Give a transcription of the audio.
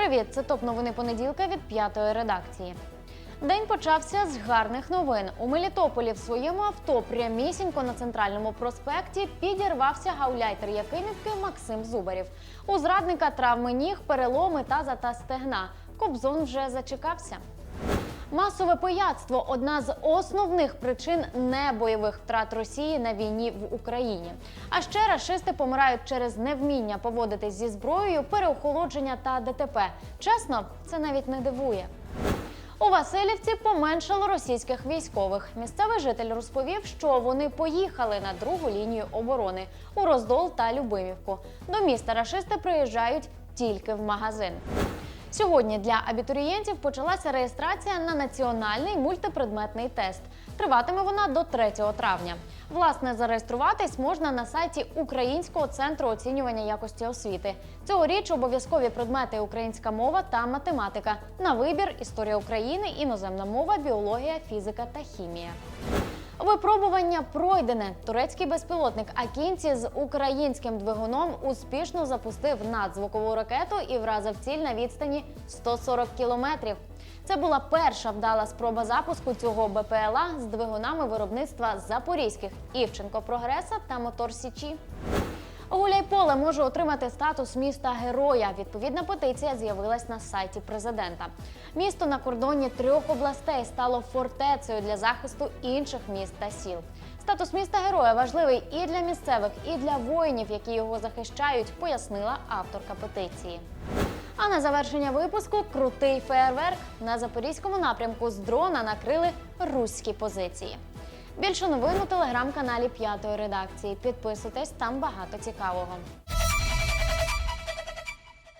Привіт, це топ новини понеділка від п'ятої редакції. День почався з гарних новин. У Мелітополі в своєму авто прямісінько на центральному проспекті підірвався гауляйтер Якимівки Максим Зубарів. У зрадника травми ніг, переломи та зата стегна. Кобзон вже зачекався. Масове пияцтво одна з основних причин небойових втрат Росії на війні в Україні. А ще рашисти помирають через невміння поводитись зі зброєю, переохолодження та ДТП. Чесно, це навіть не дивує. У Васильівці поменшало російських військових. Місцевий житель розповів, що вони поїхали на другу лінію оборони у Роздол та Любимівку. До міста рашисти приїжджають тільки в магазин. Сьогодні для абітурієнтів почалася реєстрація на національний мультипредметний тест. Триватиме вона до 3 травня. Власне, зареєструватись можна на сайті Українського центру оцінювання якості освіти. Цьогоріч обов'язкові предмети українська мова та математика. На вибір історія України, іноземна мова, біологія, фізика та хімія. Випробування пройдене. Турецький безпілотник Акінці з українським двигуном успішно запустив надзвукову ракету і вразив ціль на відстані 140 кілометрів. Це була перша вдала спроба запуску цього БПЛА з двигунами виробництва запорізьких Івченко Прогреса та Мотор Січі. Гуляйполе може отримати статус міста героя. Відповідна петиція з'явилась на сайті президента. Місто на кордоні трьох областей стало фортецею для захисту інших міст та сіл. Статус міста героя важливий і для місцевих, і для воїнів, які його захищають, пояснила авторка петиції. А на завершення випуску крутий феєрверк на запорізькому напрямку з дрона накрили руські позиції. Більше новин у телеграм-каналі п'ятої редакції. Підписуйтесь, там багато цікавого.